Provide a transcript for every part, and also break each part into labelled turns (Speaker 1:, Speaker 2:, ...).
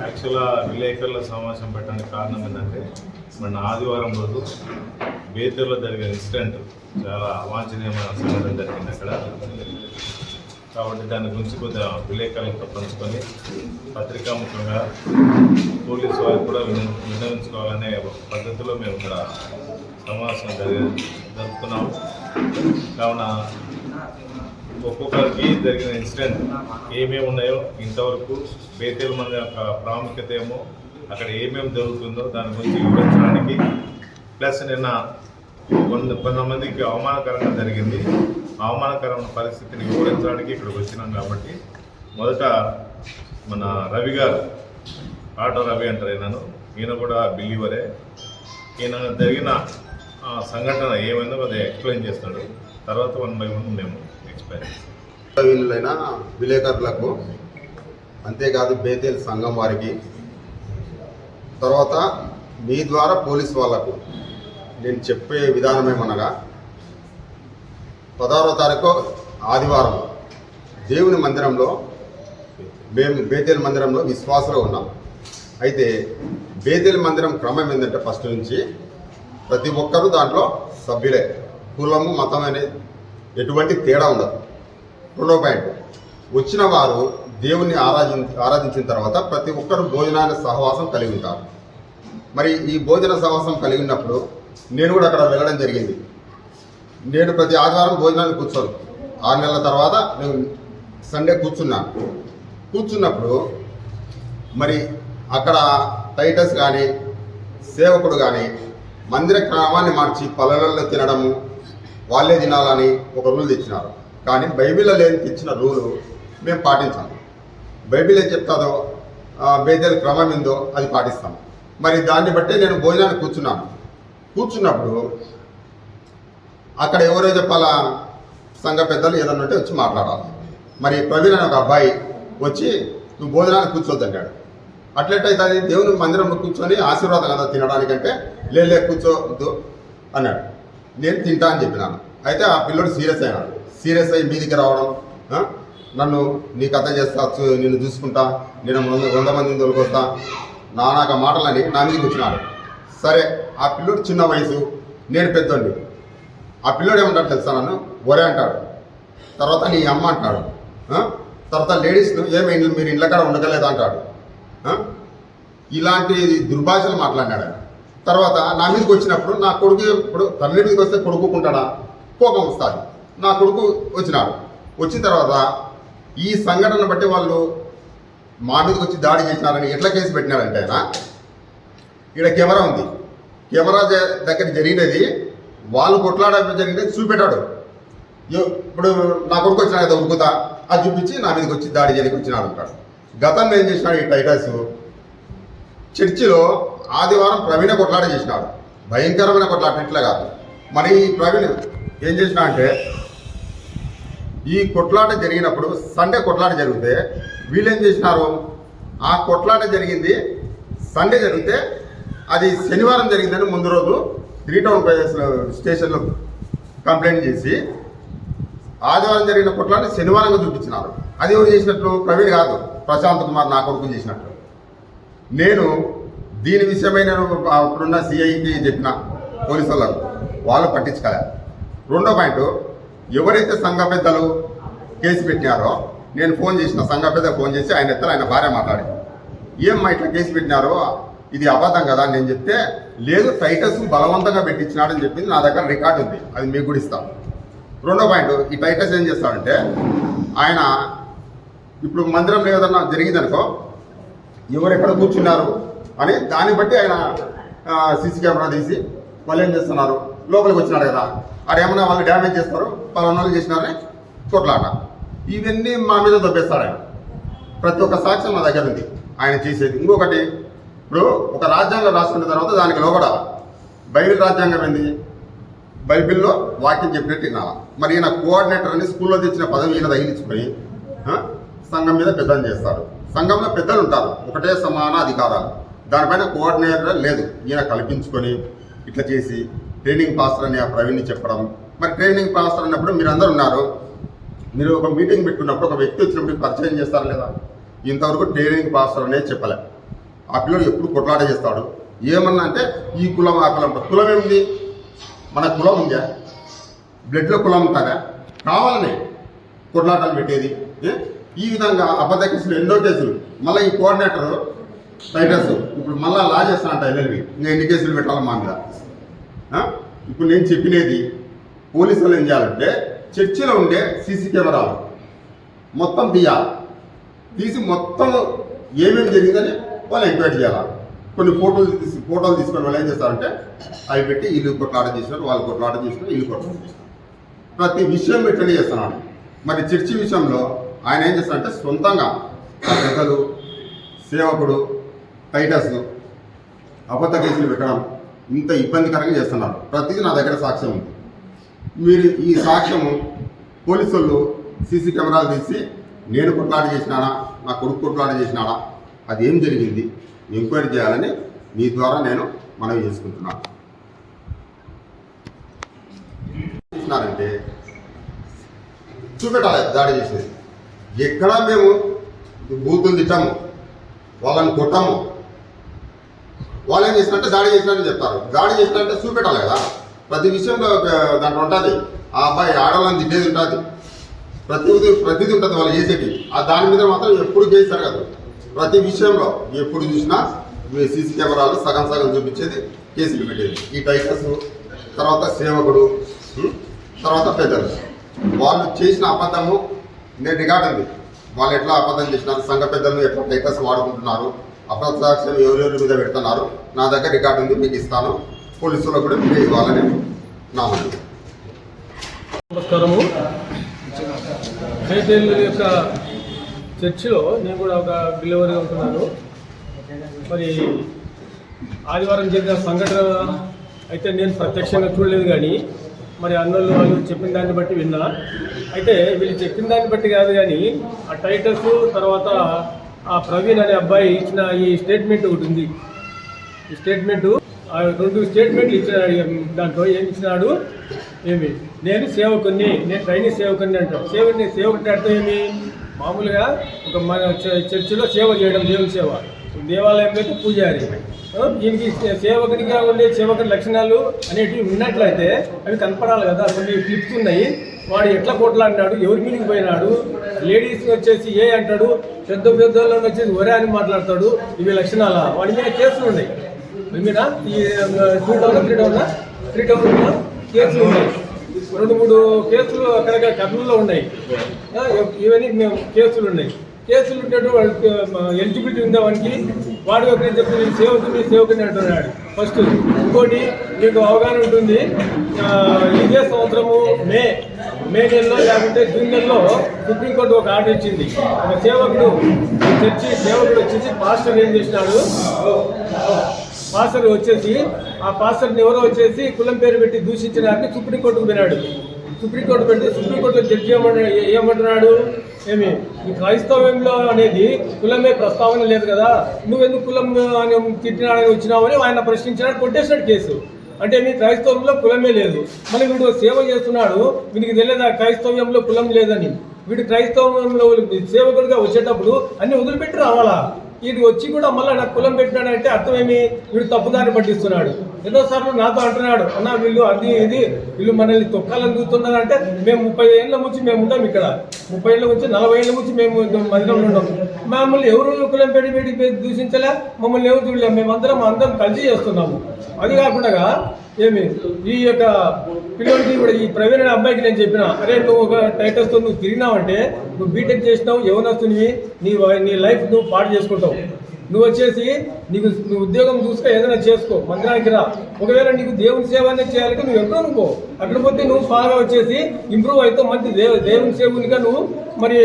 Speaker 1: యాక్చువల్గా విలేకరుల సమావేశం పెట్టడానికి కారణం ఏంటంటే మన ఆదివారం రోజు బేతర్లో జరిగిన ఇన్సిడెంట్ చాలా అవాంఛనీయమైన సంఘటన జరిగింది అక్కడ. కాబట్టి దాని గురించి కొద్దిగా విలేకరులతో పంచుకొని పత్రికాముఖంగా పోలీసు వారికి కూడా విన విన్నవించుకోవాలనే పద్ధతిలో మేము ఇక్కడ సమావేశం జరిగి జరుపుతున్నాము కావున ఒక్కొక్కరికి జరిగిన ఇన్సిడెంట్ ఏమేమి ఉన్నాయో ఇంతవరకు బేతేల మంది యొక్క ప్రాముఖ్యత ఏమో అక్కడ ఏమేమి జరుగుతుందో దాని గురించి వివరించడానికి ప్లస్ నిన్న కొంత కొంతమందికి అవమానకరంగా జరిగింది. అవమానకరమైన పరిస్థితిని వివరించడానికి ఇక్కడికి వచ్చినాం కాబట్టి మొదట మన రవి గారు ఆటో రవి అంటారు ఈయనను. ఈయన కూడా బిలీవరే. ఈయన జరిగిన ఆ, సంఘటన ఏమైందో అది ఎక్స్ప్లెయిన్ చేస్తాడు. తర్వాత వన్ బై వన్ మేము
Speaker 2: వీళ్ళైన విలేకరులకు అంతేకాదు బేతేల్ సంఘం వారికి తర్వాత మీ ద్వారా పోలీస్ వాళ్ళకు నేను చెప్పే విధానం ఏమనగా పదహారో తారీఖు ఆదివారం దేవుని మందిరంలో మేము బేతేల్ మందిరంలో విశ్వాసంలో ఉన్నాం. అయితే బేతేల్ మందిరం క్రమం ఏంటంటే ఫస్ట్ నుంచి ప్రతి ఒక్కరూ దాంట్లో సభ్యులే. కులము మతం అనేది ఎటువంటి తేడా ఉండదు. రెండో పాయింట్. వచ్చిన వారు దేవుణ్ణి ఆరాధి ఆరాధించిన తర్వాత ప్రతి ఒక్కరు భోజనాన్ని సహవాసం కలిగి ఉంటారు. మరి ఈ భోజన సహవాసం కలిగి ఉన్నప్పుడు నేను కూడా అక్కడ వెళ్ళడం జరిగింది. నేను ప్రతి ఆదివారం భోజనానికి కూర్చోను. ఆరు నెలల తర్వాత నేను సండే కూర్చున్నాను. కూర్చున్నప్పుడు మరి అక్కడ టైటస్ కానీ సేవకుడు కానీ మందిర క్రమాన్ని మార్చి పల్లెలలో తినడము వాళ్ళే తినాలని ఒక రూల్ తెచ్చినారు. కానీ బైబిల్లో లేని తెచ్చిన రూలు మేము పాటించాము. బైబిల్ ఏం చెప్తాదో బేదల క్రమం ఏందో అది పాటిస్తాం. మరి దాన్ని బట్టే నేను భోజనానికి కూర్చున్నాను. కూర్చున్నప్పుడు అక్కడ ఎవరో చెప్పాలా సంఘ పెద్దలు ఏదన్నా ఉంటే వచ్చి మాట్లాడాలి. మరి ప్రవీణ్ అనే ఒక అబ్బాయి వచ్చి నువ్వు భోజనానికి కూర్చోద్దంటాడు అట్లెట్టయితే అది దేవుని మందిరంలో కూర్చొని ఆశీర్వాదం కదా తినడానికంటే లే లే కూర్చోద్దు అన్నాడు. నేను తింటా అని చెప్పినాను అయితే ఆ పిల్లోడు సీరియస్ అయినాడు. సీరియస్ అయ్యి మీదికి రావడం నన్ను నీ కథ చేస్తా చూ- నిన్ను చూసుకుంటా నేను వంద వంద మందిని తోలుకొస్తా. నానాక మాటలని నా మీదకి వచ్చినాడు. సరే ఆ పిల్లోడు చిన్న వయసు నేను పెద్దండి ఆ పిల్లోడు ఏమంటాడు తెలుసా నన్ను? ఒరే అంటాడు. తర్వాత నీ అమ్మ అంటాడు. తర్వాత లేడీస్ ఏమి మీరు ఇళ్ళ కాడ ఉండగలేదా అంటాడు. ఇలాంటి దుర్భాషలు మాట్లాడినాడు తర్వాత నా మీదకి వచ్చినప్పుడు నా కొడుకు ఇప్పుడు తండ్రి మీదకి వస్తే కొడుకుంటాడా కోపం వస్తుంది. నా కొడుకు వచ్చినాడు. వచ్చిన తర్వాత ఈ సంఘటన బట్టి వాళ్ళు మా మీదకి వచ్చి దాడి చేసినారని ఎట్లా కేసు పెట్టినారంటే ఆయన ఇక్కడ కెమెరా ఉంది. కెమెరా దగ్గర జరిగినది వాళ్ళు కొట్లాడడం జరిగినది చూపెట్టాడు. ఇప్పుడు నా కొడుకు వచ్చినా కదా ఉరుకుతా? అది చూపించి నా మీదకి వచ్చి దాడి చేయడానికి వచ్చినాడు అంటాడు. గతంలో ఏం చేసినాడు ఈ టైటస్? చర్చిలో ఆదివారం ప్రవీణ కొట్లాట చేసినాడు. భయంకరమైన కొట్లాట ఇట్లా కాదు. మరి ఈ ప్రవీణ్ ఏం చేసినా అంటే ఈ కొట్లాట జరిగినప్పుడు సండే కొట్లాట జరిగితే వీళ్ళేం చేసినారు? ఆ కొట్లాట జరిగింది సండే జరిగితే అది శనివారం జరిగిందని ముందు రోజు త్రీ టౌన్ స్టేషన్లో కంప్లైంట్ చేసి ఆదివారం జరిగిన కొట్లాట శనివారంగా చూపించినారు. అది ఎవరు చేసినట్లు? ప్రవీణ్ కాదు. ప్రశాంత్ కుమార్ నా కొడుకు చేసినట్లు. నేను దీని విషయమై నేను అప్పుడున్న సిఐకి చెప్పిన పోలీసు వాళ్ళకు వాళ్ళు పట్టించుకోలే. రెండో పాయింట్ ఎవరైతే సంఘ పెద్దలు కేసు పెట్టినారో నేను ఫోన్ చేసిన సంఘ పెద్ద ఫోన్ చేసి ఆయన ఎత్తలు ఆయన భార్య మాట్లాడి. ఏమ్మా ఇట్లా కేసు పెట్టినారో ఇది అబద్ధం కదా నేను చెప్తే లేదు టైటస్ బలవంతంగా పెట్టించినాడని చెప్పింది నా దగ్గర రికార్డు ఉంది అది మీకు కూడా ఇస్తాం. రెండో పాయింట్ ఈ టైటస్ ఏం చేస్తాడంటే ఆయన ఇప్పుడు మందిరం ఏదన్నా జరిగిందనుకో ఎవరు కూర్చున్నారు అని దాన్ని బట్టి ఆయన సీసీ కెమెరా తీసి వాళ్ళు ఏం చేస్తున్నారు? లోపలికి వచ్చినాడు కదా. ఆడ ఏమన్నా వాళ్ళు డ్యామేజ్ చేస్తారు పలానా వాళ్ళు చేసినారని కొట్లాట. ఇవన్నీ మా మీద దొబ్బేస్తాడు ఆయన. ప్రతి ఒక్క సాక్ష్యం మా దగ్గర ఉంది. ఆయన చేసేది. ఇంకొకటి ఇప్పుడు ఒక రాజ్యాంగం రాసుకున్న తర్వాత దానికి లోపడాలి బైబిల్ రాజ్యాంగం ఏంది? బైబిల్లో వాక్యం చెప్పినట్టు వినాలా. మరి ఈయన కోఆర్డినేటర్ అని స్కూల్లో తెచ్చిన పదవి ఈయన తగిలించుకొని సంఘం మీద పెద్దలు చేస్తారు. సంఘంలో పెద్దలు ఉంటారు. ఒకటే సమాన అధికారాలు. దానిపైన కోఆర్డినేటర్ లేదు. ఈయన కల్పించుకొని ఇట్లా చేసి ట్రైనింగ్ పాస్టర్ అని ఆ ప్రవీణ్ని చెప్పడం. మరి ట్రైనింగ్ పాస్టర్ అన్నప్పుడు మీరు అందరు ఉన్నారు. మీరు ఒక మీటింగ్ పెట్టుకున్నప్పుడు ఒక వ్యక్తి వచ్చినప్పుడు పరిచయం చేస్తారు లేదా? ఇంతవరకు ట్రైనింగ్ పాస్టర్ అనేది చెప్పలే. ఆ పిల్లడు ఎప్పుడు కొట్లాట చేస్తాడు? ఏమన్నా అంటే ఈ కులం ఆ కులం. కులం ఏముంది? మన కులం ఉందా? బ్లడ్లో కులం ఉంటారా కావాలనే కొట్లాటలు పెట్టేది. ఈ విధంగా అబద్ధ కేసులు ఎన్నో కేసులు. మళ్ళీ ఈ కోఆర్డినేటర్ రైటర్స్ ఇప్పుడు మళ్ళీ లా చేస్తానంట ఎల్ఎల్బి ఇంకా ఎన్ని కేసులు పెట్టాలి మా మీద. ఇప్పుడు నేను చెప్పినది పోలీసు వాళ్ళు ఏం చేయాలంటే చర్చిలో ఉండే సీసీ కెమెరాలు మొత్తం తీయాలి. తీసి మొత్తం ఏమేమి జరిగిందని వాళ్ళు ఎంక్వైరీ చేయాలి. కొన్ని ఫోటోలు తీసి ఫోటోలు తీసుకొని వాళ్ళు ఏం చేస్తారంటే అవి పెట్టి ఇల్లు కొట్లాట చేసినారు వాళ్ళు కొట్లాట చేసినారు ఇల్లు కొట్లాట చేసినారు. ప్రతి విషయం పెట్టని చేస్తున్నాడు. మరి చర్చి విషయంలో ఆయన ఏం చేస్తారంటే సొంతంగా పెద్దలు సేవకుడు టైటస్ అబద్ధ కేసులు పెట్టడం ఇంత ఇబ్బందికరంగా చేస్తున్నారు. ప్రతిదీ నా దగ్గర సాక్ష్యం ఉంది. మీరు ఈ సాక్ష్యము పోలీసు వాళ్ళు సీసీ కెమెరాలు తీసి నేను కొట్లాట చేసినానా నా కొడుకు కొట్లాట చేసినానా అది ఏం జరిగింది? ఎంక్వైరీ చేయాలని మీ ద్వారా నేను మనవి చేసుకుంటున్నాను చూసినారంటే చూపెట్టాలి దాడి చేసేది. ఎక్కడ మేము బూతులు తిట్టాము వాళ్ళని కొట్టాము వాళ్ళు ఏం చేసినట్టే దాడి చేసినట్టు చెప్తారు. దాడి చేసినట్టే చూపెట్టాలి కదా. ప్రతి విషయంలో దాంట్లో ఉంటుంది. ఆ అబ్బాయి ఆడవాళ్ళని తిట్టేది ఉంటుంది. ప్రతిదీ ప్రతిదీ ఉంటుంది వాళ్ళు చేసేది. ఆ దాని మీద మాత్రం ఎప్పుడు చేస్తారు కదా ప్రతి విషయంలో ఎప్పుడు చూసినా సీసీ కెమెరాలు సగం సగం చూపించేది కేసులు పెట్టేది. ఈ టైటస్ తర్వాత సేవకుడు తర్వాత పెద్దలు. వాళ్ళు చేసిన అబద్ధము నేను రికార్డు ఉంది. వాళ్ళు ఎట్లా అబద్ధం చేసినారు? సంఘ పెద్దలు ఎట్లా టైటస్ వాడుకుంటున్నారు? అబద్ధ ఎవరెవరి మీద పెడుతున్నారు? నా దగ్గర రికార్డు ఉంది మీకు ఇస్తాను. పోలీసులకు కూడా మీరే ఇవ్వాలని నా మనవి.
Speaker 3: నమస్కారము. బేతేల్ యొక్క చర్చిలో నేను కూడా ఒక డెలివరీ ఉంటున్నాను మరి ఆదివారం జరిగిన సంఘటన అయితే నేను ప్రత్యక్షంగా చూడలేదు కానీ మరి అన్నోళ్ళు వాళ్ళు చెప్పిన దాన్ని బట్టి విన్నా. అయితే వీళ్ళు చెప్పిన దాన్ని బట్టి కాదు కానీ ఆ టైటస్ తర్వాత ఆ ప్రవీణ్ అనే అబ్బాయి ఇచ్చిన ఈ స్టేట్మెంట్ ఒకటి ఉంది. ఈ స్టేట్మెంట్ ఆ రెండు స్టేట్మెంట్లు ఇచ్చిన దాంట్లో ఏమి ఇచ్చినాడు? ఏమి? నేను సేవకుని నేను ట్రైనింగ్ సేవకుని అంటాడు సేవకుని సేవకుని అంటే ఏమి? మామూలుగా ఒక మన చర్చిలో సేవ చేయడం దేవుని సేవ. దేవాలయంలో అయితే పూజారి. దీనికి సేవకునిగా ఉండే సేవకుని లక్షణాలు అనేటివి ఉన్నట్లయితే అవి కనపడాలి కదా. కొన్ని క్లిప్స్ ఉన్నాయి. వాడు ఎట్లా కొట్లాడినాడు? ఎవరి మీదకి పోయినాడు? లేడీస్ వచ్చేసి ఏ అంటాడు? పెద్ద పెద్ద వచ్చేసి ఒరే అని మాట్లాడతాడు. ఇవి లక్షణాల? వాడి మీద కేసులు ఉన్నాయి. మీద? ఈ two thousand three thousand three థౌసండ్లో కేసులు ఉన్నాయి. రెండు మూడు కేసులు అక్కడక్కడ కర్నూలులో ఉన్నాయి. ఇవన్నీ మేము కేసులు ఉన్నాయి. కేసులు ఉంటే వాడికి ఎలిజిబిలిటీ ఉందా వానికి? వాడు ఒకటి చెప్తే నేను సేవకుని సేవకుని అంటున్నాడు ఫస్ట్ ఇంకోటి మీకు అవగాహన ఉంటుంది. ఇదే సంవత్సరము మే. మే నెలలో లేకుంటే జూన్ నెలలో సుప్రీంకోర్టు ఒక ఆర్డర్ ఇచ్చింది. ఒక సేవకుడు చర్చి సేవకుడు వచ్చేసి పాస్టర్ ఏం చేసినాడు? పాస్టర్ వచ్చేసి ఆ పాస్టర్ని ఎవరో వచ్చేసి కులం పేరు పెట్టి దూషించడానికి సుప్రీంకోర్టుకు పోయినాడు. సుప్రీంకోర్టు పెడితే సుప్రీంకోర్టు జడ్జి ఏమన్నా ఏమంటున్నాడు? ఏమి? ఈ క్రైస్తవ్యంలో అనేది కులమే ప్రస్తావన లేదు కదా. నువ్వెందుకు కులం అని తిట్టినాడని వచ్చినావని ఆయన ప్రశ్నించినాడు కొట్టేసినాడు కేసు. అంటే మీ క్రైస్తవంలో కులమే లేదు. మరి వీడు సేవ చేస్తున్నాడు వీడికి తెలియదా క్రైస్తవ్యంలో కులం లేదని? వీడు క్రైస్తవంలో సేవకుడిగా వచ్చేటప్పుడు అన్ని వదిలిపెట్టి రావాలా? వీడు వచ్చి కూడా మళ్ళీ నాకు కులం పెట్టినాడంటే అర్థమేమి? వీడు తప్పుదారి పట్టిస్తున్నాడు. ఎన్నోసార్లు నాతో అంటున్నాడు అన్న వీళ్ళు అది ఇది వీళ్ళు మనల్ని తొక్కాలని చూస్తున్నారంటే మేము ముప్పై ఏళ్ళ నుంచి మేము ఉంటాం ఇక్కడ. ముప్పై ఏళ్ళ నుంచి నలభై ఏళ్ళ నుంచి మేము మందిరంలో ఉంటాం మమ్మల్ని ఎవరు కులం పెట్టి పెట్టి దూషించలే మమ్మల్ని ఎవరు చూడలే మేమందరం అందరం కలిసి చేస్తున్నాము. అది కాకుండా ఏమి ఈ యొక్క పిల్లలకి కూడా ఈ ప్రవీణ్ అనే అబ్బాయికి నేను చెప్పిన అరే నువ్వు ఒక టైటస్తో నువ్వు తిరిగినావంటే నువ్వు బీటెక్ చేసినావు యవనస్తునివి నీ నీ లైఫ్ నువ్వు పాడు చేసుకుంటావు. నువ్వు వచ్చేసి నీకు నువ్వు ఉద్యోగం చూసుకో ఏదైనా చేసుకో మందిరానికి రా. ఒకవేళ నీకు దేవుని సేవ అనేది చేయాలంటే నువ్వు ఎక్కడ అనుకో అక్కడ పోతే నువ్వు బాగా వచ్చేసి ఇంప్రూవ్ అవుతావు. మంచి దేవ దేవుని సేవునిగా నువ్వు మరి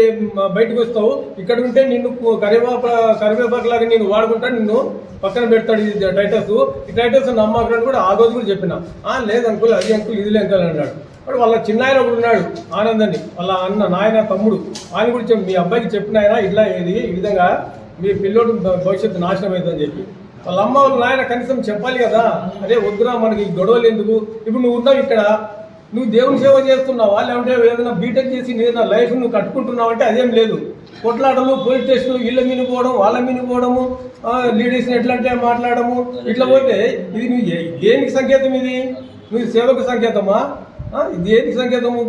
Speaker 3: బయటకు వస్తావు. ఇక్కడ ఉంటే నిన్ను కరివేప కరివేపాకులాగా నేను వాడుకుంటా నిన్ను పక్కన పెడతాడు ఈ టైటస్. ఈ టైటస్ నమ్మకం కూడా ఆ రోజు కూడా చెప్పిన. ఆ లేదు అంకుల్ అది అంకుల్ ఇది అంకుల్ అన్నాడు. వాడు వాళ్ళ చిన్న ఆయన ఒకడు ఉన్నాడు ఆనందని. వాళ్ళ అన్న నాయన తమ్ముడు. ఆయన కూడా మీ అబ్బాయికి చెప్పిన ఆయన ఇట్లా ఇది ఈ విధంగా మీ పిల్లోడు భవిష్యత్తు నాశనం అవుతుందని చెప్పి. వాళ్ళ అమ్మ వాళ్ళ నాయన కనీసం చెప్పాలి కదా అదే వద్దురా మనకి గొడవలు ఎందుకు? ఇప్పుడు నువ్వు ఉన్నావు ఇక్కడ. నువ్వు దేవుని సేవ చేస్తున్నావు? లేదంటే ఏదైనా బీటెక్ చేసి నీ ఏదైనా లైఫ్ నువ్వు కట్టుకుంటున్నావు? అంటే అదేం లేదు. కొట్లాటలు పోలీస్ స్టేషన్లు వీళ్ళ మీద పోవడం వాళ్ళ మీద పోవడము లేడీస్ని ఎట్లా అంటే మాట్లాడము ఇట్లా పోతే ఇది నువ్వు దేనికి సంకేతం ఇది? నువ్వు సేవకు సంకేతమా? ఇది దేనికి సంకేతము?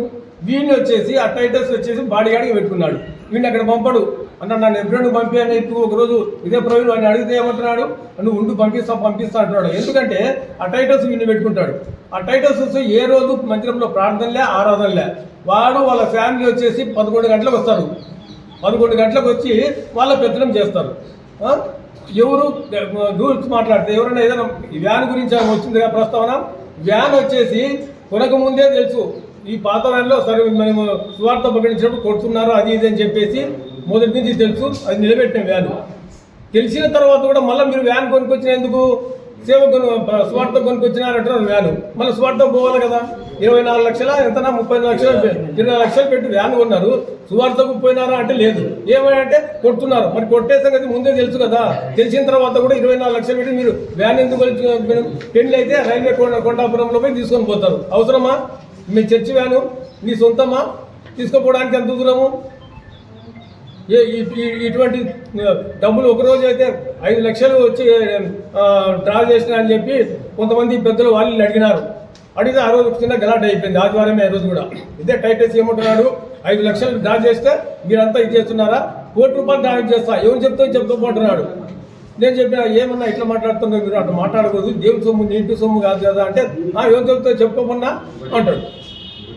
Speaker 3: వీడిని వచ్చేసి ఆ టైటల్స్ వచ్చేసి బాడీగాడికి పెట్టుకున్నాడు. వీడిని అక్కడ పంపడు. అన్న నన్ను ఎప్పుడైనా పంపాను ఇప్పుడు ఒకరోజు ఇదే ప్రవీణ్ వాడిని అడిగితే ఏమంటున్నాడు? నువ్వు ఉండు పంపిస్తా పంపిస్తా అంటున్నాడు. ఎందుకంటే ఆ టైటస్ వీడిని పెట్టుకుంటాడు. ఆ టైటస్ ఏ రోజు మందిరంలో ప్రార్థనలే ఆరాధనలే వాడు వాళ్ళ ఫ్యామిలీ వచ్చేసి పదకొండు గంటలకు వస్తారు. పదకొండు గంటలకు వచ్చి వాళ్ళ పెత్తనం చేస్తారు. ఎవరు రూల్స్ మాట్లాడితే ఎవరైనా ఏదైనా వ్యాన్ గురించి ఏమైనా వచ్చింది కదా ప్రస్తావన? వ్యాన్ వచ్చేసి కొనక ముందే తెలుసు. ఈ పాత వ్యాన్లో సరే మేము సువార్త ప్రకటించినప్పుడు కొడుతున్నారు అది ఇది అని చెప్పేసి మొదటి నుంచి తెలుసు అది నిలబెట్టిన వ్యాన్. తెలిసిన తర్వాత కూడా మళ్ళీ మీరు వ్యాన్ కొనుక్కొచ్చిన ఎందుకు సేవ కొను స్వార్థ కొనుక్కొచ్చినారంటారు వ్యాన్. మళ్ళీ స్వార్థ పోవాలి కదా? ఇరవై నాలుగు లక్షల ఎంతనా? ముప్పై లక్షలు ఇరవై లక్షలు పెట్టి వ్యాన్ కొన్నారు. సువార్తకు పోయినారా అంటే లేదు. ఏమంటే కొడుతున్నారు. మరి కొట్టే సంగతి ముందే తెలుసు కదా. తెలిసిన తర్వాత కూడా ఇరవై నాలుగు లక్షలు పెట్టి మీరు వ్యాన్ ఎందుకు కొలిచి- పెళ్ళి అయితే రైల్వే కొండ- కొండాపురంలో పోయి తీసుకొని పోతారు. అవసరమా? మీ చర్చి వ్యాను మీ సొంతమా? తీసుకుపోవడానికి ఎంత దూరము? ఇటువంటి డబ్బులు ఒకరోజు అయితే ఐదు లక్షలు వచ్చి డ్రా చేసిన అని చెప్పి కొంతమంది పెద్దలు వాళ్ళు అడిగినారు. అడిగితే ఆ రోజు చిన్న గలాట్ అయిపోయింది. ఆదివారమే ఆ రోజు కూడా. ఇదే టైటస్ ఏమంటున్నాడు? ఐదు లక్షలు డ్రా చేస్తే మీరంతా ఇది చేస్తున్నారా? కోటి రూపాయలు డ్రా చేస్తా. ఎవరు చెప్తా చెప్తూ పోతున్నాడు నేను చెప్పిన ఏమన్నా ఇట్లా మాట్లాడుతున్నారు మీరు? అట్లా మాట్లాడకూడదు. దేవుడి సొమ్ము నీటి ఇంటి సొమ్ము కాదు కదా అంటే "ఆ, ఎవరు చెప్తే చెప్పుకోమన్నా అంటాడు.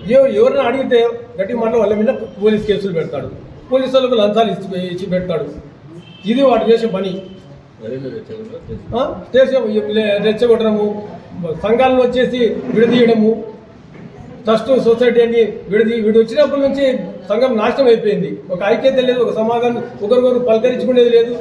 Speaker 3: ఏ ఎవరైనా అడిగితే గట్టి మాటలు వాళ్ళ మీద పోలీస్ కేసులు పెడతాడు. పోలీసు వాళ్ళకు లంచాలు ఇచ్చి ఇచ్చి పెడతాడు. ఇది వాడు చేసే పని. లే- రెచ్చగొట్టడము సంఘాలను వచ్చేసి విడదీయడము ట్రస్ట్ సొసైటీ అని విడది వీడు వచ్చినప్పటి నుంచి సంఘం నాశనం అయిపోయింది. ఒక ఐక్యత లేదు ఒక సమాధానం ఒకరికొకరు పలకరించుకునేది లేదు.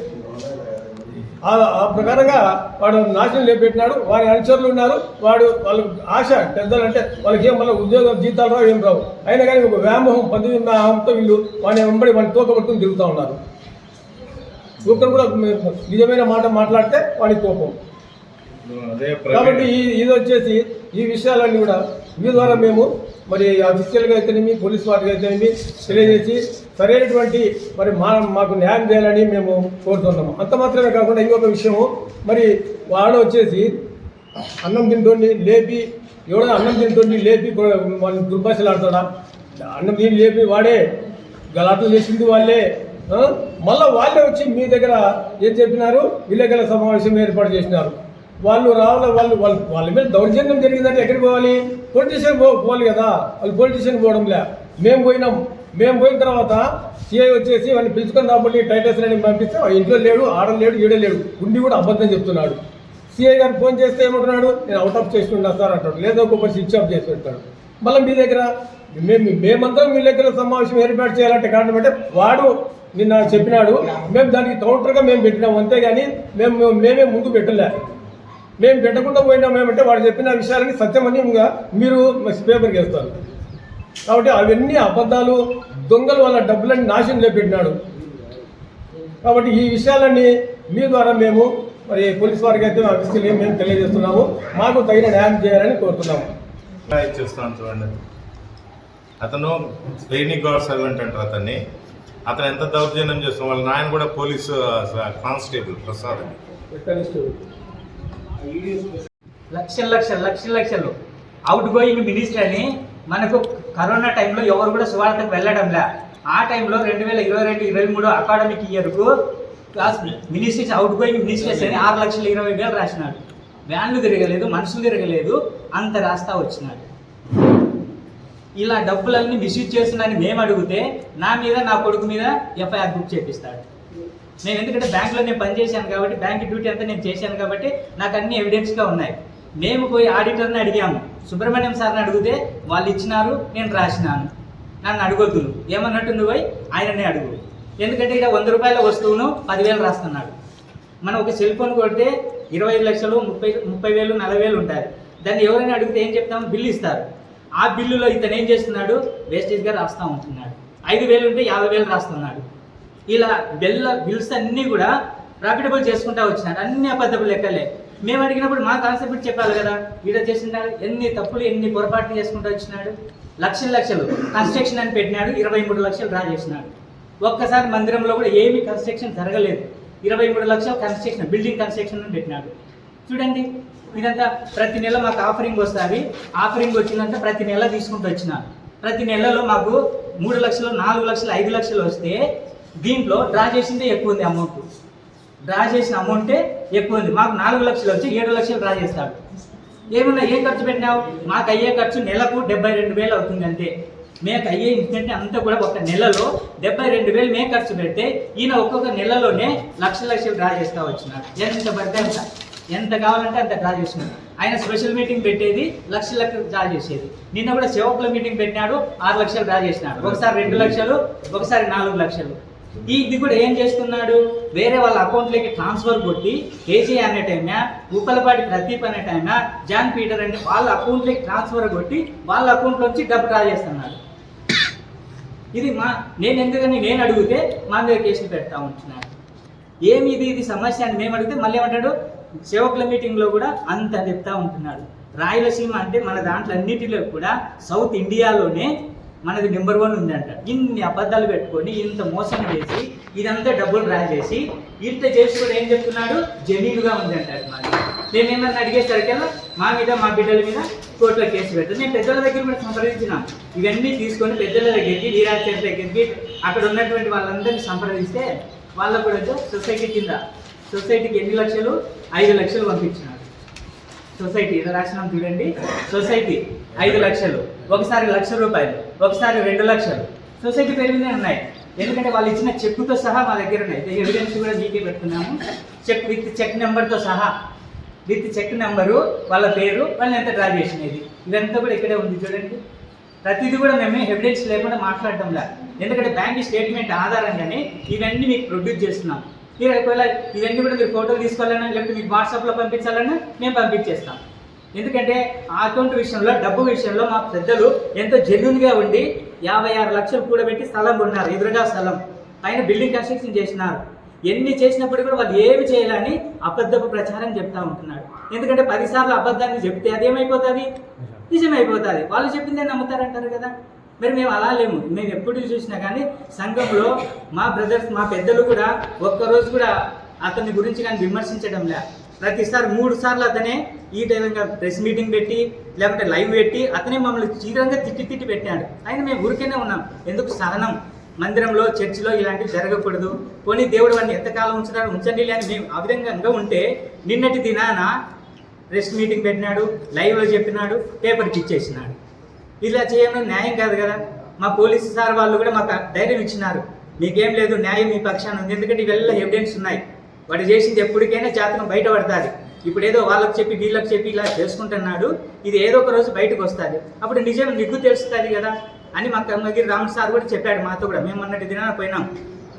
Speaker 3: ఆ ప్రకారంగా వాడు నాశనం లేపెట్టినాడు వారి అనుచరులు ఉన్నారు వాడు వాళ్ళకి ఆశ పెద్దలు అంటే వాళ్ళకి ఏం మళ్ళీ ఉద్యోగం జీతాలు రావు ఏం రావు. అయినా కానీ ఒక వ్యామోహం పంతొమ్మిది వీళ్ళు వాడిని వెంబడి వాడిని తోకబట్టుకుని తిరుగుతూ ఉన్నారు. ఒకరు కూడా నిజమైన మాట మాట్లాడితే వాడి కోపం. కాబట్టి ఇది వచ్చేసి ఈ విషయాలన్నీ కూడా మీ ద్వారా మేము మరి అఫీషియల్గా అయితేనేమి పోలీస్ వారికి అయితేనేమి తెలియజేసి సరైనటువంటి మరి మా మాకు న్యాయం చేయాలని మేము కోరుతున్నాము. అంత మాత్రమే కాకుండా ఇంకొక విషయము. మరి వాడు వచ్చేసి అన్నం తింటోని లేపి ఎవడో అన్నం తింటోని లేపి వాళ్ళని దుర్భాషలు ఆడతాడా? అన్నం తిని లేపి వాడే గలాటలు చేసింది వాళ్ళే. మళ్ళీ వాళ్ళే వచ్చి మీ దగ్గర ఏం చెప్పినారు? విలేకరుల సమావేశం ఏర్పాటు చేసినారు. వాళ్ళు రావాలి వాళ్ళు వాళ్ళు వాళ్ళ మీద దౌర్జన్యం జరిగిందంటే ఎక్కడికి పోవాలి? పొలిటీషియన్ పో పోవాలి కదా. వాళ్ళు పొలిటీషియన్ పోవడంలే. మేము పోయినాం. మేము పోయిన తర్వాత సిఐ వచ్చేసి వాడిని పిలుచుకొని రాబట్టి టైటస్ అని పంపిస్తే ఇంట్లో లేడు ఆడ లేడు ఈడ లేడు ఉండి కూడా అబద్ధం చెప్తున్నాడు. సిఐ గారు ఫోన్ చేస్తే ఏమంటున్నాడు? నేను అవుట్ ఆఫ్ చేస్తున్నా సార్ అంటాడు. లేదా ఒక్కొక్కటి స్విచ్ ఆఫ్ చేసి పెడతాడు. మళ్ళీ మీ దగ్గర మేము మేమందరం మీ దగ్గర సమావేశం ఏర్పాటు చేయాలంటే కారణం అంటే వాడు నిన్న చెప్పినాడు మేము దానికి కౌంటర్గా మేము పెట్టినాం అంతేగాని మేము మేమే ముందు పెట్టలే. మేము పెట్టకుండా పోయినాం ఏమంటే వాడు చెప్పిన విషయాలని సత్యమని ఇంకా మీరు పేపర్కి వేస్తారు. కాబట్టి అవన్నీ అబద్ధాలు దొంగలు వాళ్ళ డబ్బులన్నీ నాశనం లేపెట్టినాడు కాబట్టి ఈ విషయాలన్నీ మీ ద్వారా మేము మరి పోలీస్ వారికి అయితే అఫీసులు మేము తెలియజేస్తున్నాము. మాకు తగిన న్యాయం చేయాలని కోరుతున్నాము.
Speaker 1: ఇచ్చేస్తున్నాను చూడండి. అతను ట్రైనింగ్ గార్డ్ సర్వెంట్ అంటారు అతన్ని. అతను ఎంత దౌర్జన్యం చేస్తున్నాం వాళ్ళ నాయన కూడా పోలీసు కానిస్టేబుల్ ప్రసాద్
Speaker 4: లక్షల లక్షలు లక్షల లక్షలు. అవుట్ గోయింగ్ మినిస్టర్ అని మనకు కరోనా టైంలో ఎవరు కూడా సువార్తకు వెళ్ళడంలే ఆ టైంలో రెండు వేల ఇరవై రెండు ఇరవై మూడు academic ఇయర్కు class ministries out going ministries అని ఆరు లక్షల ఇరవై వేలు రాసినాడు. వ్యాన్లు తిరగలేదు మనుషులు తిరగలేదు అంత రాస్తా వచ్చినాడు. ఇలా డబ్బులన్నీ మిస్యూజ్ చేస్తున్నారని మేము అడిగితే నా మీద నా కొడుకు మీద ఎఫ్ఐఆర్ బుక్ చేపిస్తాడు. నేను ఎందుకంటే బ్యాంక్లో నేను పనిచేశాను కాబట్టి బ్యాంక్ డ్యూటీ అంతా నేను చేశాను కాబట్టి నాకు అన్ని ఎవిడెన్స్గా ఉన్నాయి. మేము పోయి ఆడిటర్ని అడిగాము. సుబ్రహ్మణ్యం సార్ని అడిగితే వాళ్ళు ఇచ్చినారు నేను రాసినాను. నన్ను అడగొద్దు. ఏమన్నట్టు నువ్వు పోయి ఆయననే అడుగు. ఎందుకంటే ఇక్కడ వంద రూపాయల వస్తువును పదివేలు రాస్తున్నాడు. మనం ఒక సెల్ ఫోన్ కొడితే ఇరవై ఐదు లక్షలు ముప్పై ముప్పై వేలు నలభై వేలు ఉంటాయి. దాన్ని ఎవరైనా అడిగితే ఏం చెప్తాం? బిల్లు ఇస్తారు. ఆ బిల్లులో ఇతను ఏం చేస్తున్నాడు? వేస్టేజ్గా రాస్తూ ఉంటున్నాడు. ఐదు వేలు ఉంటే యాభై వేలు రాస్తున్నాడు. ఇలా బిల్ల బిల్స్ అన్నీ కూడా ప్రాఫిటబుల్ చేసుకుంటా వచ్చినాడు. అన్ని అబద్ధపు లెక్కలే. మేము అడిగినప్పుడు మా కాన్సెప్ట్ చెప్పాలి కదా. వీడ చేసినాడు ఎన్ని తప్పులు ఎన్ని పొరపాట్లు చేసుకుంటూ వచ్చినాడు? లక్షలు లక్షలు. కన్స్ట్రక్షన్ అని పెట్టినాడు. ఇరవై మూడు లక్షలు డ్రా చేసినాడు. ఒక్కసారి మందిరంలో కూడా ఏమీ కన్స్ట్రక్షన్ జరగలేదు. ఇరవై మూడు లక్షలు కన్స్ట్రక్షన్ బిల్డింగ్ కన్స్ట్రక్షన్ అని పెట్టినాడు. చూడండి ఇదంతా ప్రతి నెల మాకు ఆఫరింగ్ వస్తుంది. ఆఫరింగ్ వచ్చిందంటే ప్రతి నెల తీసుకుంటూ వచ్చిన. ప్రతి నెలలో మాకు మూడు లక్షలు నాలుగు లక్షలు ఐదు లక్షలు వస్తే దీంట్లో డ్రా చేసిందే ఎక్కువ ఉంది అమౌంట్ డ్రా చేసిన అమౌంటే ఎక్కువ ఉంది. మాకు నాలుగు లక్షలు వచ్చి ఏడు లక్షలు డ్రా చేస్తాడు. ఏమన్నా ఏం ఖర్చు పెట్టినావు? మాకు అయ్యే ఖర్చు నెలకు డెబ్బై రెండు వేలు అవుతుంది అంతే. మేకు అయ్యే ఇంకంటే అంతా కూడా ఒక నెలలో డెబ్బై రెండు వేలు మే ఖర్చు పెడితే ఈయన ఒక్కొక్క నెలలోనే లక్ష లక్షలు డ్రా చేస్తా వచ్చినాడు. ఎంత పడితే అంత. ఎంత కావాలంటే అంత డ్రా చేసినాడు. ఆయన స్పెషల్ మీటింగ్ పెట్టేది లక్ష లక్షలు డ్రా చేసేది. నిన్న కూడా సేవకుల మీటింగ్ పెట్టినాడు ఆరు లక్షలు డ్రా చేసినాడు. ఒకసారి రెండు లక్షలు ఒకసారి నాలుగు లక్షలు. ఈ ఇది కూడా ఏం చేస్తున్నాడు? వేరే వాళ్ళ అకౌంట్లోకి ట్రాన్స్ఫర్ కొట్టి కేజీ అనే టైమే ఉప్పలపాటి ప్రదీప్ అనే టైమే జాన్ పీటర్ అంటే వాళ్ళ అకౌంట్లోకి ట్రాన్స్ఫర్ కొట్టి వాళ్ళ అకౌంట్లోంచి డబ్బు డ్రా చేస్తున్నాడు. ఇది మా నేను ఎందుకని నేను అడిగితే మా మీద కేసులు పెడతా ఉంటున్నాడు. ఏమి ఇది? ఇది సమస్య అని మేము అడిగితే మళ్ళీ ఏమంటాడు? సేవకుల మీటింగ్లో కూడా అంత చెప్తా ఉంటున్నాడు. రాయలసీమ అంటే మన దాంట్లో అన్నిటిలో కూడా సౌత్ ఇండియాలోనే మనది నెంబర్ వన్ ఉందంట. ఇన్ని అబద్ధాలు పెట్టుకొని ఇంత మోసం చేసి ఇదంతా డబ్బులు డ్రా చేసి ఇంత చేసి కూడా ఏం చెప్తున్నాడు? జెన్యున్గా ఉంది అంటాడు మాది. నేను ఏమన్నా అడిగేసరికల్లా మా మీద మా బిడ్డల మీద కోర్టులో కేసు పెడతాను. నేను పెద్దల దగ్గర కూడా సంప్రదించిన. ఇవన్నీ తీసుకొని పెద్దల దగ్గరికి నీరాచార్య దగ్గరికి అక్కడ ఉన్నటువంటి వాళ్ళందరినీ సంప్రదిస్తే వాళ్ళకు కూడా సొసైటీ కింద సొసైటీకి ఎన్ని లక్షలు? ఐదు లక్షలు పంపించినారు సొసైటీ ఇది రాసినాం చూడండి. సొసైటీ ఐదు లక్షలు. ఒకసారి లక్ష రూపాయలు ఒకసారి రెండు లక్షలు. సొసైటీ పేరు మీదే ఉన్నాయి. ఎందుకంటే వాళ్ళు ఇచ్చిన చెక్కుతో సహా మా దగ్గర ఉన్నాయి. ఎవిడెన్స్ కూడా మీకే పెడుతున్నాము. చెక్ విత్ చెక్ నెంబర్తో సహా. విత్ చెక్ నెంబరు వాళ్ళ పేరు వాళ్ళు ఎంత డ్రా చేసినది ఇదంతా కూడా ఇక్కడే ఉంది చూడండి. ప్రతిదీ కూడా మేము ఎవిడెన్స్ లేకుండా మాట్లాడటంలా. ఎందుకంటే బ్యాంక్ స్టేట్మెంట్ ఆధారంగానే ఇవన్నీ మీకు ప్రొడ్యూస్ చేస్తున్నాం. మీరు ఒకవేళ ఇవన్నీ కూడా మీరు ఫోటోలు తీసుకోవాలన్నా లేకపోతే మీకు వాట్సాప్లో పంపించాలన్నా మేము పంపించేస్తాం. ఎందుకంటే ఆ అకౌంట్ విషయంలో డబ్బు విషయంలో మా పెద్దలు ఎంతో జెన్యున్గా ఉండి యాభై ఆరు లక్షలు కూడబెట్టి స్థలం కొన్నారు ఎదురుగా స్థలం. పైన బిల్డింగ్ కన్స్ట్రక్షన్ చేసినారు. ఎన్ని చేసినప్పుడు కూడా వాళ్ళు ఏమి చేయాలని అబద్ధపు ప్రచారం చెప్తా ఉంటున్నాడు ఎందుకంటే పదిసార్లు అబద్ధాన్ని చెప్తే అదేమైపోతుంది? నిజమైపోతుంది. వాళ్ళు చెప్పిందే నమ్ముతారంటారు కదా. మరి మేము అలా లేము. మేము ఎప్పుడు చూసినా కానీ సంఘంలో మా బ్రదర్స్ మా పెద్దలు కూడా ఒక్కరోజు కూడా అతని గురించి కానీ విమర్శించడం లే. ప్రతిసారి మూడు సార్లు అతనే ఈ విధంగా ప్రెస్ మీటింగ్ పెట్టి లేకపోతే లైవ్ పెట్టి అతనే మమ్మల్ని తీవ్రంగా తిట్టి తిట్టి పెట్టాడు ఆయన మేము ఊరికేనే ఉన్నాం. ఎందుకు సహనం? మందిరంలో చర్చిలో ఇలాంటివి జరగకూడదు. పోనీ దేవుడు వాడిని ఎంతకాలం ఉంచుతాడు? ఉంచండి అని మేము ఆ విధంగా ఉంటే నిన్నటి దినాన ప్రెస్ మీటింగ్ పెట్టినాడు లైవ్లో చెప్పినాడు పేపర్కి ఇచ్చేసినాడు ఇలా చేయడం న్యాయం కాదు కదా. మా పోలీసు సార్ వాళ్ళు కూడా మాకు ధైర్యం ఇచ్చినారు. మీకేం లేదు న్యాయం మీ పక్షాన ఉంది. ఎందుకంటే ఇవెల్లా ఎవిడెన్స్ ఉన్నాయి. వాడు చేసింది ఎప్పటికైనా జాతకం బయటపడుతుంది ఇప్పుడు ఏదో వాళ్ళకి చెప్పి వీళ్ళకి చెప్పి ఇలా చేసుకుంటున్నాడు ఇది ఏదో ఒక రోజు బయటకు వస్తుంది. అప్పుడు నిజం నిగ్గు తెలుస్తుంది కదా అని మా కమ్మగిరి రామ్ సార్ కూడా చెప్పాడు మాతో కూడా. మేము అన్నట్టు దినాన పోయినాం.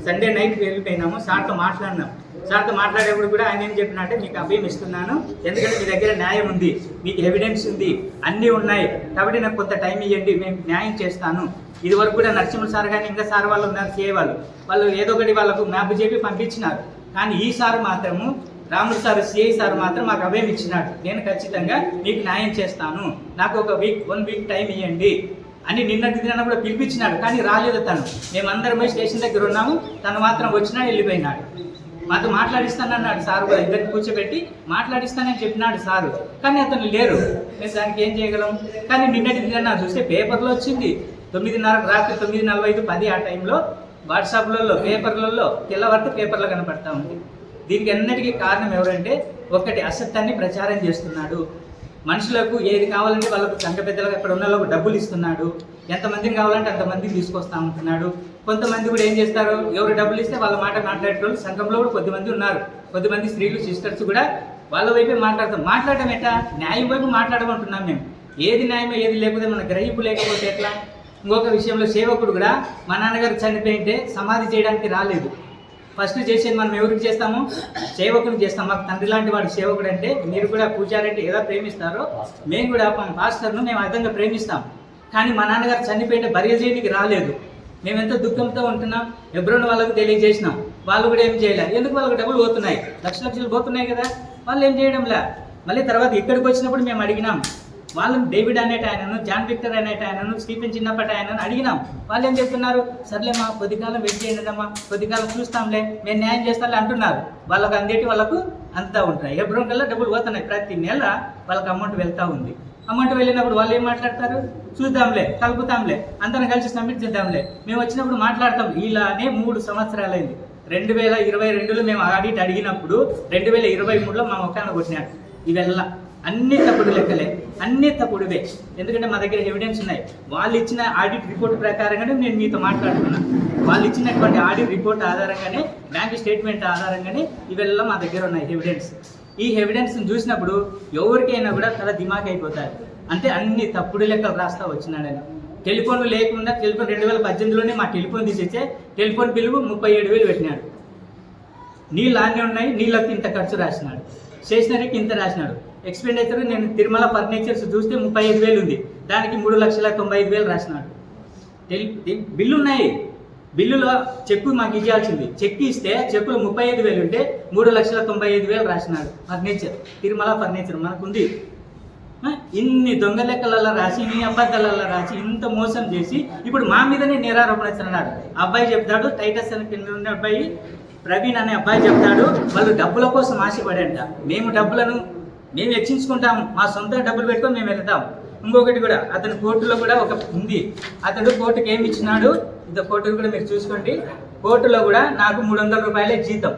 Speaker 4: సండే నైట్ వెళ్ళిపోయినాము సార్తో మాట్లాడినాం. సార్తో మాట్లాడేప్పుడు కూడా ఆయన ఏం చెప్పినట్టే మీకు అభయం ఇస్తున్నాను ఎందుకంటే మీ దగ్గర న్యాయం ఉంది మీకు ఎవిడెన్స్ ఉంది అన్నీ ఉన్నాయి. కాబట్టి నాకు కొంత టైం ఇవ్వండి మేము న్యాయం చేస్తాను. ఇది వరకు కూడా నరసింహ సార్ కానీ ఇంకా సార్ వాళ్ళు ఉన్నారు చేయవాళ్ళు వాళ్ళు. వాళ్ళు ఏదో ఒకటి వాళ్ళకు మ్యాప్ చెప్పి పంపించినారు. కానీ ఈ సార్ మాత్రము రాముడు సార్ సిఐ సార్ మాత్రం మాకు అవేమి ఇచ్చినాడు. నేను ఖచ్చితంగా మీకు న్యాయం చేస్తాను. నాకు ఒక వీక్ వన్ వీక్ టైం ఇవ్వండి అని నిన్నటి దినాన కూడా పిలిపించినాడు. కానీ రాలేదు తను. మేమందరం పోయి స్టేషన్ దగ్గర ఉన్నాము. తను మాత్రం వచ్చినా వెళ్ళిపోయినాడు. మాతో మాట్లాడిస్తానన్నాడు సార్ కూడా. ఇద్దరిని కూర్చోబెట్టి మాట్లాడిస్తానని చెప్పినాడు సారు. కానీ అతను లేరు. మేము దానికి ఏం చేయగలం? కానీ నిన్నటి దినాన చూస్తే పేపర్లో వచ్చింది. తొమ్మిదిన్నర రాత్రి తొమ్మిది నలభై ఐదు పది ఆ టైంలో వాట్సాప్లలో పేపర్లలో తెల్లవారితే పేపర్లో కనపడతా ఉంది. దీనికి అన్నిటికీ కారణం ఎవరంటే ఒకటి అసత్యాన్ని ప్రచారం చేస్తున్నాడు. మనుషులకు ఏది కావాలంటే వాళ్ళకు సంఘ పెద్దలకు అక్కడ ఉన్న వాళ్ళకు డబ్బులు ఇస్తున్నాడు. ఎంతమందిని కావాలంటే అంతమందిని తీసుకొస్తా ఉంటున్నాడు. కొంతమంది కూడా ఏం చేస్తారు? ఎవరు డబ్బులు ఇస్తే వాళ్ళ మాట మాట్లాడేటోళ్ళు సంఘంలో కూడా కొద్దిమంది ఉన్నారు. కొద్దిమంది స్త్రీలు సిస్టర్స్ కూడా వాళ్ళ వైపే మాట్లాడతాం. మాట్లాడటం ఎట్లా? న్యాయం వైపు మాట్లాడమంటున్నాం మేము. ఏది న్యాయమో ఏది లేకపోతే మన గ్రహింపు లేకపోతే ఎట్లా? ఇంకొక విషయంలో సేవకుడు కూడా మా నాన్నగారు చనిపోయింటే సమాధి చేయడానికి రాలేదు. ఫస్ట్ చేసేది మనం ఎవరికి చేస్తాము? సేవకుని చేస్తాం. మాకు తండ్రి లాంటి వాడు సేవకుడు అంటే మీరు కూడా పూజారి అంటే ఎలా ప్రేమిస్తారో మేము కూడా మా పాస్టర్ను మేము అర్థంగా ప్రేమిస్తాం. కానీ మా నాన్నగారు చనిపోయింటే బర్య చేయడానికి రాలేదు. మేము ఎంతో దుఃఖంతో ఉంటున్నాం. ఎబ్రోన్ వాళ్ళకు తెలియజేసినాం. వాళ్ళు కూడా ఏం చేయలేదు ఎందుకు వాళ్ళకి డబ్బులు పోతున్నాయి? లక్ష లక్షలు పోతున్నాయి కదా. వాళ్ళు ఏం చేయడంలా? మళ్ళీ తర్వాత ఇక్కడికి వచ్చినప్పుడు మేము అడిగినాం. వాళ్ళని డేవిడ్ అనేట ఆయనను జాన్ విక్టర్ అనేట ఆయనను స్టీఫెన్ చిన్నప్పటి ఆయనను అడిగినాం. వాళ్ళు ఏం చెప్తున్నారు సర్లేమ్మా కొద్దికాలం వెయిట్ చేయండి అమ్మా కొద్దికాలం చూస్తాంలే మేము న్యాయం చేస్తాంలే అంటున్నారు. వాళ్ళకు అందేటి వాళ్ళకు అంతా ఉంటాయి. ఎప్పుడు కల్లా డబ్బులు పోతున్నాయి. ప్రతి నెల వాళ్ళకి అమౌంట్ వెళ్తా ఉంది. అమౌంట్ వెళ్ళినప్పుడు వాళ్ళు ఏం మాట్లాడతారు? చూద్దాంలే కలుపుతాంలే అందరం కలిసి సబ్మిట్ చేద్దాంలే. మేము వచ్చినప్పుడు మాట్లాడతాం ఇలానే మూడు సంవత్సరాలైంది. రెండు వేల ఇరవై రెండులో మేము ఆడిట్ అడిగినప్పుడు రెండు వేల ఇరవై మూడులో మా మొక్కాన కొట్టినాడు. ఇవెల్లా. అన్ని తప్పుడు లెక్కలే అన్ని తప్పుడువే ఎందుకంటే మా దగ్గర ఎవిడెన్స్ ఉన్నాయి. వాళ్ళు ఇచ్చిన ఆడిట్ రిపోర్ట్ ప్రకారంగానే నేను మీతో మాట్లాడుతున్నా. వాళ్ళు ఇచ్చినటువంటి ఆడిట్ రిపోర్ట్ ఆధారంగానే బ్యాంక్ స్టేట్మెంట్ ఆధారంగానే ఇవెల్లా మా దగ్గర ఉన్నాయి ఎవిడెన్స్ ఈ ఎవిడెన్స్ని చూసినప్పుడు ఎవరికైనా కూడా తల దిమాగ్ అయిపోతారు. అంటే అన్ని తప్పుడు లెక్కలు రాస్తా వచ్చినాడని టెలిఫోన్ లేకుండా టెలిఫోన్ రెండు వేల పద్దెనిమిదిలోనే మా టెలిఫోన్ తీసేస్తే టెలిఫోన్ బిల్లు ముప్పై ఏడు వేలు పెట్టినాడు. నీళ్ళు ఆనే ఉన్నాయి నీళ్ళకి ఇంత ఖర్చు రాసినాడు. స్టేషనరీకి ఇంత రాసినాడు. ఎక్స్పెండిచర్ నేను తిరుమల ఫర్నిచర్స్ చూస్తే ముప్పై ఐదు వేలు ఉంది. దానికి మూడు లక్షల తొంభై ఐదు వేలు రాసినాడు. బిల్లు ఉన్నాయి బిల్లులో చెక్కు మాకు ఇవ్వాల్సింది చెక్ ఇస్తే చెక్కులు ముప్పై ఐదు వేలు ఉంటే మూడు లక్షల తొంభై ఐదు వేలు రాసినాడు ఫర్నిచర్ తిరుమల ఫర్నిచర్ మనకుంది. ఇన్ని దొంగ లెక్కలలో రాసి ఇన్ని అబద్ధాలలో రాసి ఇంత మోసం చేసి ఇప్పుడు మా మీదనే నేరారోపణ చేస్తున్నాడు. అబ్బాయి చెప్తాడు టైటస్ అని కింద ఉన్న అబ్బాయి ప్రవీణ్ అనే అబ్బాయి చెప్తాడు వాళ్ళు డబ్బుల కోసం ఆశపడంట. మేము డబ్బులను మేము వెచ్చించుకుంటాం మా సొంత డబ్బులు పెట్టుకొని మేము వెళ్తాం. ఇంకొకటి కూడా అతని కోర్టులో కూడా ఒక ఉంది. అతడు కోర్టుకి ఏమి ఇచ్చినాడు? ఇంత కోర్టును కూడా మీరు చూసుకోండి. కోర్టులో కూడా నాకు మూడు వందల రూపాయలే జీతం.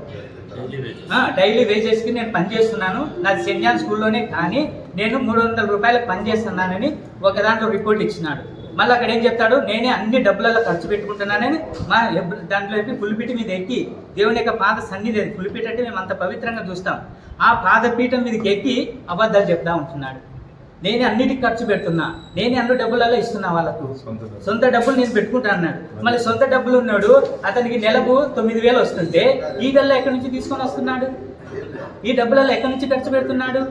Speaker 4: డైలీ వేజెస్కి నేను పనిచేస్తున్నాను. నాది సెంట్ జాన్ స్కూల్లోనే కానీ నేను మూడు వందల రూపాయలకు పనిచేస్తున్నానని ఒక దాంట్లో రిపోర్ట్ ఇచ్చినాడు. మళ్ళీ అక్కడ ఏం చెప్తాడు? నేనే అన్ని డబ్బులలో ఖర్చు పెట్టుకుంటున్నానని మా దాంట్లో ఎక్కి పులిపిటి మీద ఎక్కి దేవుని యొక్క పాద సన్నిధి అది. పులిపిటి అంటే మేము అంత పవిత్రంగా చూస్తాం. ఆ పాదపీఠం మీదకి ఎక్కి అబద్ధాలు చెప్తా ఉంటున్నాడు. నేనే అన్నిటికి ఖర్చు పెడుతున్నా. నేనే అన్ని డబ్బులలో ఇస్తున్నా వాళ్ళకు.
Speaker 1: సొంత
Speaker 4: డబ్బులు. నేను పెట్టుకుంటా అన్నాడు. మళ్ళీ సొంత డబ్బులు ఉన్నాడు. అతనికి నెలకు తొమ్మిది వేలు వస్తుంటే ఈ గల్లా ఎక్కడి నుంచి తీసుకొని వస్తున్నాడు? ఈ డబ్బులలో ఎక్కడి నుంచి ఖర్చు పెడుతున్నాడు?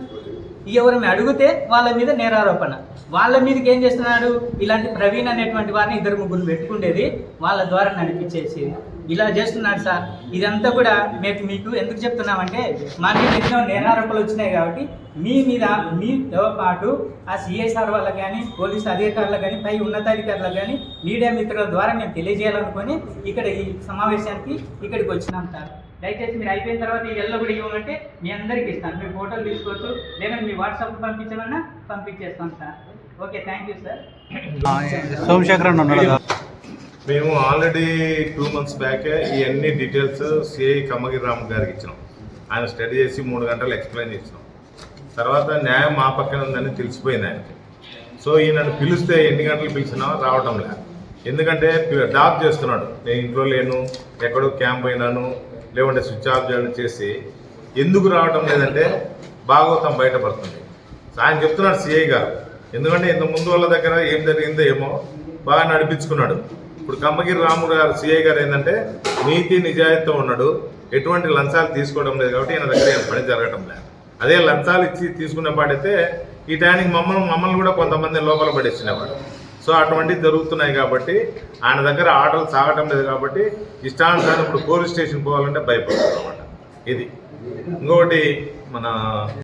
Speaker 4: ఎవరిని అడిగితే వాళ్ళ మీద నేరారోపణ. వాళ్ళ మీదకి ఏం చేస్తున్నాడు? ఇలాంటి ప్రవీణ్ అనేటువంటి వారిని ఇద్దరు ముగ్గురు పెట్టుకుండేది వాళ్ళ ద్వారా నడిపించేసేది. ఇలా చేస్తున్నాడు సార్. ఇదంతా కూడా మేము మీకు ఎందుకు చెప్తున్నామంటే మా మీద ఎన్నో నేరారోపణలు వచ్చినాయి కాబట్టి మీ మీద మీతో పాటు ఆ సిఎస్ఆర్ వాళ్ళకి కానీ పోలీస్ అధికారులకు కానీ పై ఉన్నతాధికారులకు కానీ మీడియా మిత్రుల ద్వారా మేము తెలియజేయాలనుకొని ఇక్కడ ఈ సమావేశానికి ఇక్కడికి వచ్చినాం సార్. దయచేసి మీరు అయిపోయిన తర్వాత ఈ ఎల్లో కూడా ఇవ్వమంటే మీ అందరికి ఇస్తాను. మీరు ఫోటోలు తీసుకోవచ్చు లేదా మీ వాట్సాప్ పంపించమన్నా పంపించేస్తాం sir. Okay thank you sir
Speaker 5: Somashekar అన్న ఉన్నాడు కదా.
Speaker 1: మేము ఆల్రెడీ టూ మంత్స్ బ్యాకే ఈ అన్ని డీటెయిల్స్ సిఐ కమ్మగిరి రామ్ గారికి ఇచ్చినాం. ఆయన స్టడీ చేసి మూడు గంటలు ఎక్స్ప్లెయిన్ చేసినాం. తర్వాత న్యాయం మా పక్కన ఉందని తెలిసిపోయింది ఆయనకి. సో ఈయనను పిలిస్తే ఎన్ని గంటలు పిలిచినా రావటం లే ఎందుకంటే డాప్ చేస్తున్నాడు. నేను ఇంట్లో లేను ఎక్కడో క్యాంప్ అయినాను లేకుంటే స్విచ్ ఆఫ్ చేయడం చేసి ఎందుకు రావటం లేదంటే భాగవతం బయటపడుతుంది. ఆయన చెప్తున్నాడు సిఐ గారు ఎందుకంటే ఇంత ముందు వాళ్ళ దగ్గర ఏం జరిగిందో ఏమో బాగా నడిపించుకున్నాడు. ఇప్పుడు కమ్మగిరి రాముడు గారు సిఐ గారు ఏంటంటే నీతి నిజాయితీతో ఉన్నాడు. ఎటువంటి లంచాలు తీసుకోవడం లేదు కాబట్టి ఈయన దగ్గర ఏం పని జరగటం లేదు. అదే లంచాలు ఇచ్చి తీసుకునే పాడైతే ఈ టైంకి మమ్మల్ని మమ్మల్ని కూడా కొంతమంది లోపల పడేసినవాడు. సో అటువంటివి జరుగుతున్నాయి కాబట్టి ఆయన దగ్గర ఆటలు సాగటం లేదు కాబట్టి ఇష్టానుసారం ఇప్పుడు పోలీస్ స్టేషన్ పోవాలంటే భయపడుతుంది అనమాట ఇది. ఇంకొకటి మన